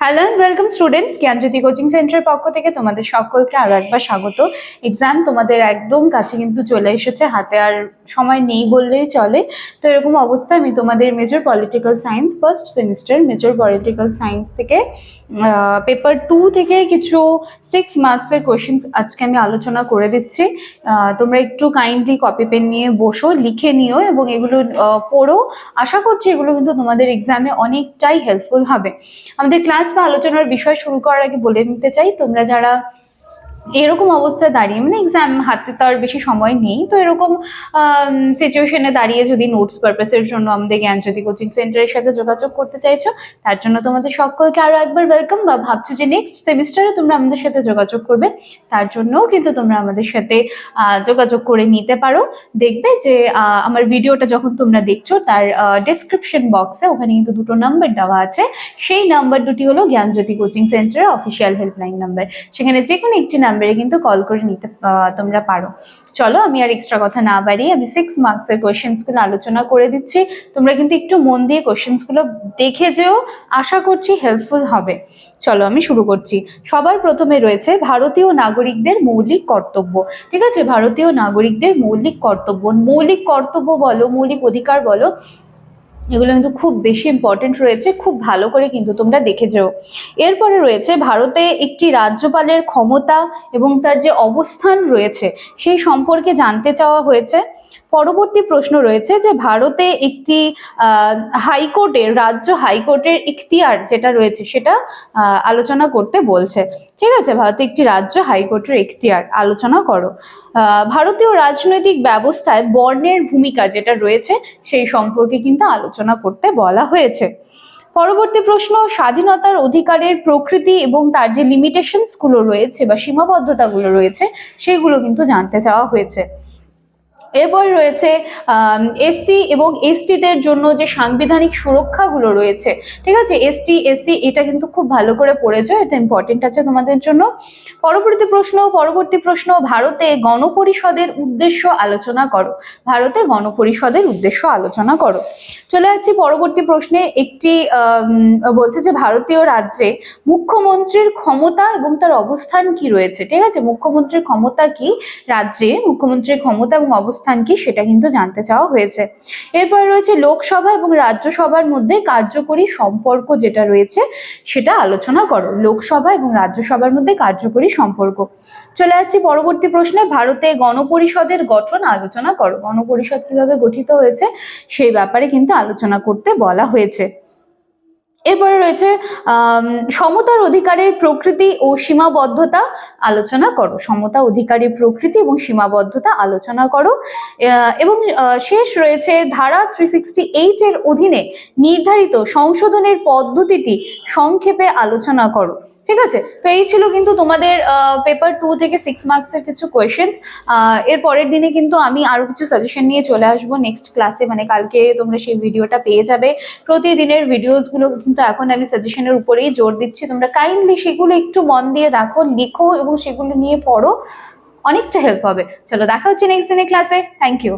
Hello and welcome students Gyanjyoti coaching সেন্টারের পক্ষ থেকে তোমাদের সকলকে আরও একবার স্বাগত। এক্সাম তোমাদের একদম কাছে কিন্তু চলে এসেছে, হাতে আর সময় নেই বললেই চলে। তো এরকম অবস্থায় আমি তোমাদের major political science first semester major political science থেকে পেপার টু থেকে কিছু সিক্স মার্কসের কোয়েশ্চেন্স আজকে আমি আলোচনা করে দিচ্ছি। তোমরা একটু কাইন্ডলি কপি পেন নিয়ে বসো, লিখে নিও এবং এগুলো পড়ো। আশা করছি এগুলো কিন্তু তোমাদের এক্সামে অনেকটাই হেল্পফুল হবে। আমাদের ক্লাস বা আলোচনার বিষয় শুরু করার আগে বলে নিতে চাই তোমরা যারা এরকম অবস্থায় দাঁড়িয়ে মানে এক্সাম হাতে তো আর বেশি সময় নেই, তো এরকম সিচুয়েশনে দাঁড়িয়ে যদি নোটস পারপাসের জন্য আমাদের জ্ঞানজ্যোতি কোচিং সেন্টারের সাথে যোগাযোগ করতে চাইছো, তার জন্য তোমাদের সকলকে আরও একবার ওয়েলকাম বা ভাবছ যে নেক্সট সেমিস্টারে তোমরা আমাদের সাথে যোগাযোগ করবে, তার জন্যও কিন্তু তোমরা আমাদের সাথে যোগাযোগ করে নিতে পারো। দেখবে যে আমার ভিডিওটা যখন তোমরা দেখছ, তার ডেসক্রিপশন বক্সে ওখানে কিন্তু দুটো নাম্বার দেওয়া আছে। সেই নাম্বার দুটি হলো জ্ঞানজ্যোতি কোচিং সেন্টারের অফিসিয়াল হেল্পলাইন নাম্বার সেখানে যে কোনো একটি নাম্বারে কিন্তু কল করে নিতে তোমরা পারো। চলো, আমি আর এক্সট্রা কথা না বাড়িয়ে আমি সিক্স মার্কসের কোয়েশ্চেন্সগুলো আলোচনা করে দিচ্ছি। তোমরা কিন্তু একটু মন দিয়ে কোয়েশ্চেন্সগুলো দেখে যেও, আশা করছি হেল্পফুল হবে। চলো, আমি শুরু করছি। সবার প্রথমে রয়েছে ভারতীয় নাগরিকদের মৌলিক কর্তব্য। ঠিক আছে? ভারতীয় নাগরিকদের মৌলিক কর্তব্য। মৌলিক কর্তব্য বলো, মৌলিক অধিকার বলো এগুলো কিন্তু খুব বেশি ইম্পর্টেন্ট রয়েছে, খুব ভালো করে কিন্তু তোমরা দেখে যেও। এরপরে রয়েছে ভারতে একটি রাজ্যপালের ক্ষমতা এবং তার যে অবস্থান রয়েছে, সেই সম্পর্কে জানতে চাওয়া হয়েছে। পরবর্তী প্রশ্ন রয়েছে যে ভারতে একটি হাইকোর্টের, রাজ্য হাইকোর্টের ইখতিয়ার যেটা রয়েছে সেটা আলোচনা করতে বলছে। ঠিক আছে, ভারতে একটি রাজ্য হাইকোর্টের ইখতিয়ার, আলোচনা করো। ভারতীয় রাজনৈতিক ব্যবস্থায় বর্ণের ভূমিকা যেটা রয়েছে, সেই সম্পর্কে কিন্তু আলোচনা করতে বলা হয়েছে। পরবর্তী প্রশ্ন, স্বাধীনতার অধিকারের প্রকৃতি এবং তার যে লিমিটেশনসগুলো রয়েছে বা সীমাবদ্ধতাগুলো রয়েছে, সেগুলো কিন্তু জানতে চাওয়া হয়েছে। এরপর রয়েছে এসসি এবং এসটিদের জন্য যে সাংবিধানিক সুরক্ষাগুলো রয়েছে, ঠিক আছে? এসটি এসসি এটা কিন্তু খুব ভালো করে পড়েছো, এটা ইম্পর্টেন্ট আছে তোমাদের জন্য। পরবর্তী প্রশ্ন পরবর্তী প্রশ্ন, ভারতে গণপরিষদের উদ্দেশ্য আলোচনা করো। ভারতে গণপরিষদের উদ্দেশ্য আলোচনা করো। চলে যাচ্ছি পরবর্তী প্রশ্নে, একটি বলছে যে ভারতীয় রাজ্যে মুখ্যমন্ত্রীর ক্ষমতা এবং তার অবস্থান কি রয়েছে, ঠিক আছে? মুখ্যমন্ত্রীর ক্ষমতা কি? রাজ্যে মুখ্যমন্ত্রীর ক্ষমতা এবং অবস্থান কি সেটা কিন্তু জানতে চাওয়া হয়েছে। এরপর রয়েছে লোকসভা এবং রাজ্যসভার মধ্যে কার্যকরী সম্পর্ক যেটা রয়েছে সেটা আলোচনা করো। লোকসভা এবং রাজ্যসভার মধ্যে কার্যকরী সম্পর্ক। চলে যাচ্ছি পরবর্তী প্রশ্নে। ভারতে গণপরিষদের গঠন আলোচনা করো। গণপরিষদ কীভাবে গঠিত হয়েছে সেই ব্যাপারে কিন্তু আলোচনা করতে বলা হয়েছে। এরপরে রয়েছে সমতার অধিকারের প্রকৃতি ও সীমাবদ্ধতা আলোচনা করো। সমতা অধিকারের প্রকৃতি এবং সীমাবদ্ধতা আলোচনা করো। এবং শেষ রয়েছে ধারা থ্রি সিক্সটি এর অধীনে নির্ধারিত সংশোধনের পদ্ধতিটি সংক্ষেপে আলোচনা করো। ঠিক আছে? তো এই ছিল কিন্তু তোমাদের পেপার টু থেকে সিক্স মার্কসের কিছু কোয়েশ্চেন্স এর পরের দিনে কিন্তু আমি আরও কিছু সাজেশন নিয়ে চলে আসব নেক্সট ক্লাসে মানে কালকে তোমরা সেই ভিডিওটা পেয়ে যাবে। প্রতিদিনের ভিডিওসগুলো কিন্তু এখন আমি সাজেশনের উপরেই জোর দিচ্ছি। তোমরা কাইন্ডলি সেগুলো একটু মন দিয়ে দেখো, লিখো এবং সেগুলো নিয়ে পড়ো। অনেকটা হেল্প হবে। চলো, দেখা হচ্ছে নেক্সট দিনের ক্লাসে থ্যাংক ইউ